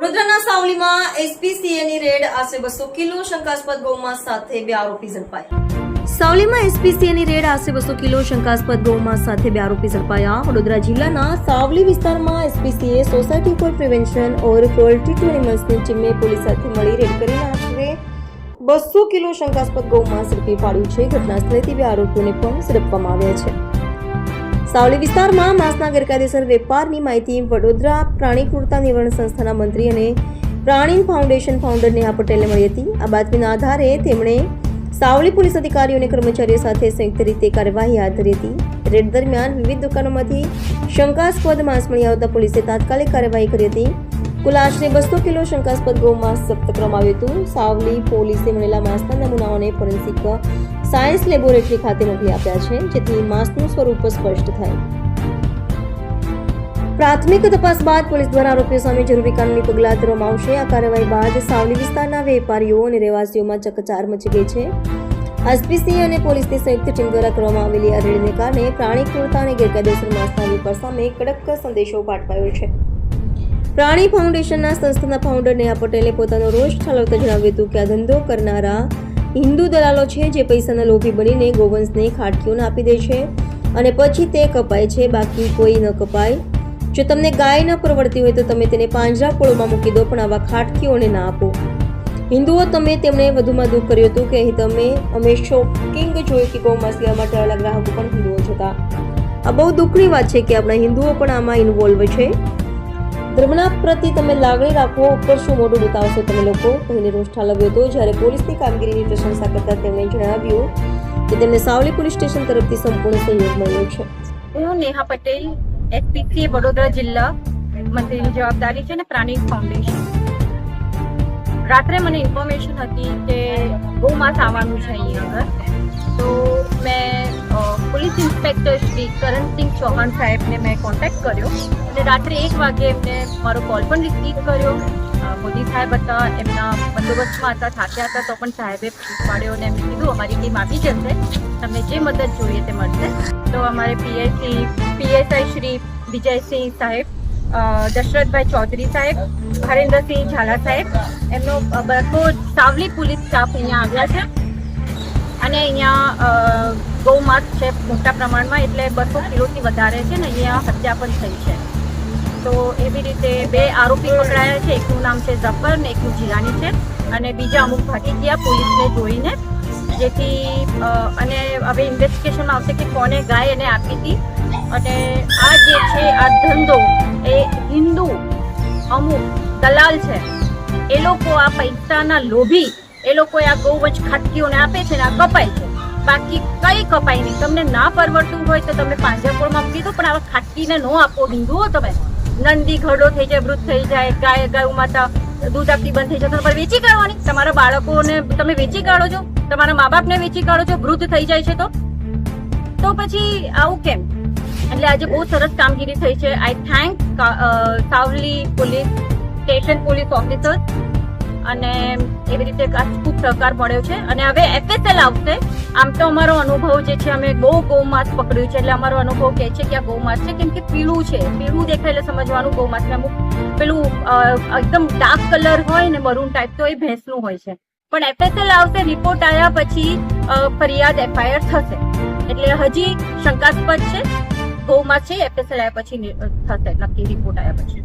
વડોદરાના સાવલીમાં એસપીસીએની રેડ આશરે બસો કિલો શંકાસ્પદ ગૌમાંસ સાથે બે આરોપી ઝડપાયા. સાવલીમાં એસપીસીએની રેડ આશરે બસો કિલો શંકાસ્પદ ગૌમાંસ સાથે બે આરોપી ઝડપાયા. વડોદરા જિલ્લાના સાવલી વિસ્તારમાં SPCA society for prevention of cruelty to એનિમલ્સની ટીમે પોલીસ સાથે મળી રેડ કરીને આશરે બસો કિલો શંકાસ્પદ ગૌમાંસ ઝડપી પાડ્યું છે. ઘટના સ્થળેથી બે આરોપીઓને પણ ઝડપવામાં આવ્યા છે. સાવલી વિસ્તારમાં માંસના ગેરકાયદેસર વેપારની માહિતી વડોદરા પ્રાણી ક્રૂરતા નિવારણ સંસ્થાના મંત્રી અને પ્રાણી ફાઉન્ડેશન ફાઉન્ડર નેહા પટેલને મળી હતી. આ બાતમીના આધારે તેમણે સાવલી પોલીસ અધિકારીઓ અને કર્મચારીઓ સાથે સંયુક્ત રીતે કાર્યવાહી હાથ ધરી હતી. રેડ દરમિયાન વિવિધ દુકાનોમાંથી શંકાસ્પદ માંસ મળી આવતા પોલીસે તાત્કાલિક કાર્યવાહી કરી હતી. કુલ આશરે બસો કિલો શંકાસ્પદ ગૌમાંસ જપ્ત કરવામાં આવ્યું હતું. સાવલી પોલીસે મળેલા માંસના નમૂનાઓને ફોરેન્સિક સાયન્સ લેબોરેટરી ખાતે મોકલી આપ્યા છે, જેથી માસનું સ્વરૂપ સ્પષ્ટ થાય. પ્રાથમિક તપાસ બાદ પોલીસ દ્વારા આરોપીઓ સામે જરૂરી કાનૂની પગલાં ધરવામાં આવશે. આ કાર્યવાહી બાદ સાવલી વિસ્તારના વેપારીઓ અને રહેવાસીઓમાં ચકચાર મચી ગઈ છે. એસપીસી અને પોલીસની સંયુક્ત ટીમ દ્વારા કરવામાં આવેલી આ રેડને કારણે પ્રાણી ક્રૂરતા અને ગેરકાયદેસર માંસના વેપાર સામે કડક સંદેશો પાઠવાયો છે. પ્રાણી ફાઉન્ડેશનના સંસ્થાના ફાઉન્ડર નેહા પટેલે પોતાનો રોષ ઠાલવતા જણાવ્યું હતું કે આ ધંધો કરનારા હિન્દુ દલાલો છે જે પૈસાના લોભી બનીને ગોવંશને ખાટકીઓને આપી દે છે અને પછી તે કપાય છે, બાકી કોઈ ન કપાય. જો તમને ગાય ન પરવડતી હોય તો તમે તેને પાંજરા પોળોમાં મૂકી દો, પણ આવા ખાટકીઓને ના આપો. હિન્દુઓ, તમે તેમણે વધુમાં દુઃખ કર્યું હતું કે અહીં તમે અમે શોકિંગ જોયું કે ગૌમાંસ લેવા માટે અલગ ગ્રાહકો પણ હિન્દુઓ હતા. આ બહુ દુઃખની વાત છે કે આપણા હિન્દુઓ પણ આમાં ઇન્વોલ્વ છે. ધર્મના પ્રતિ તમે લાગણી રાખો, ઉપર શું મોઢું બતાવશો તમે લોકો? કહીને રોષ ઠાલવ્યો હતો. જ્યારે પોલીસની કામગીરીની પ્રશંસા કરતા તેમણે જણાવ્યું કે તેમને સાવલી પોલીસ સ્ટેશન તરફથી સંપૂર્ણ સહયોગ મળ્યો છે. હું નેહા પટેલ એસપીસી વડોદરા જિલ્લા મંત્રીની જવાબદારી છે ને પ્રાણી ફાઉન્ડેશન. રાત્રે મને ઇન્ફોર્મેશન હતી કે ગૌમાંસ આવવાનું છે અહીંયા આગળ. તો ઇન્સ્પેક્ટર શ્રી કરણસિંહ ચૌહાણ સાહેબને મેં કોન્ટેક્ટ કર્યો અને રાત્રે એક વાગે એમને મારો કોલ પણ રિસીવ કર્યો. મોદી સાહેબ હતા, એમના બંદોબસ્તમાં હતા, થાક્યા હતા, તો પણ સાહેબે પાડ્યો અને એમને કીધું, અમારી ટીમ આવી જશે. તમને જે મદદ જોઈએ તે મળશે. તો અમારે પીએસસી પીએસઆઈ શ્રી વિજયસિંહ સાહેબ દશરથભાઈ ચૌધરી સાહેબ, હરેન્દ્રસિંહ ઝાલા સાહેબ, એમનો બધો સાવલી પોલીસ સ્ટાફ અહીંયા આવ્યા છે. અને અહીંયા અ, ગૌમાંસ છે મોટા પ્રમાણમાં એટલે બસો કિલોથી વધારે છે ને અહીંયા હત્યા પણ થઈ છે. તો એવી રીતે બે આરોપી પકડાયા છે. એકનું નામ છે ઝફર ને એકનું જીરાની છે. અને બીજા અમુક ભાગી ગયા પોલીસને જોઈને. જેથી અને હવે ઇન્વેસ્ટિગેશન આવશે કે કોને ગાય એને આપી હતી. અને આ જે છે આ ધંધો એ હિન્દુ અમુક દલાલ છે એ લોકો આ પૈસાના લોભી એ લોકો આ ગૌવંશ ખાટકીઓને આપે છે ને આ કપાય છે. બાકી કઈ કપાય નહીં. તમને ના પરવડતું હોય તો તમે પાંજરાપોળમાં આપી દો પણ આવા ખાટીને ન આપો હિન્દુઓ તમે. નંદી ઘડો થઈ જાય, વૃદ્ધ થઈ જાય, ગાય ગાય માતા દૂધ આપતી બંધ થઈ જાય, તો તમારે વેચી કાઢવાની. તમારા બાળકોને તમે વેચી કાઢો છો? તમારા મા બાપને વેચી કાઢો છો? વૃદ્ધ થઈ જાય છે તો? તો પછી આવું કેમ? એટલે આજે બહુ સરસ કામગીરી થઈ છે. I thank Savli police, station police officer અને એવી રીતે ખૂબ સહકાર મળ્યો છે. અને હવે એફએસએલ આવશે. આમ તો અમારો અનુભવ જે છે, અમે બહુ ગૌમાંસ પકડ્યું છે. એટલે અમારો અનુભવ કહે છે કે આ ગૌમાંસ છે, કેમ કે પીળું છે. પીળું દેખાય એટલે સમજવાનું ગૌમાંસ ને અમુક પેલું એકદમ ડાર્ક કલર હોય ને મરૂન ટાઈપ તો એ ભેંસનું હોય છે. પણ એફએસએલ આવશે રિપોર્ટ આવ્યા પછી ફરિયાદ એફઆઈઆર થશે. એટલે હજી શંકાસ્પદ છે. ગૌમાસ છે એફએસએલ આવ્યા પછી થશે. નક્કી રિપોર્ટ આવ્યા પછી.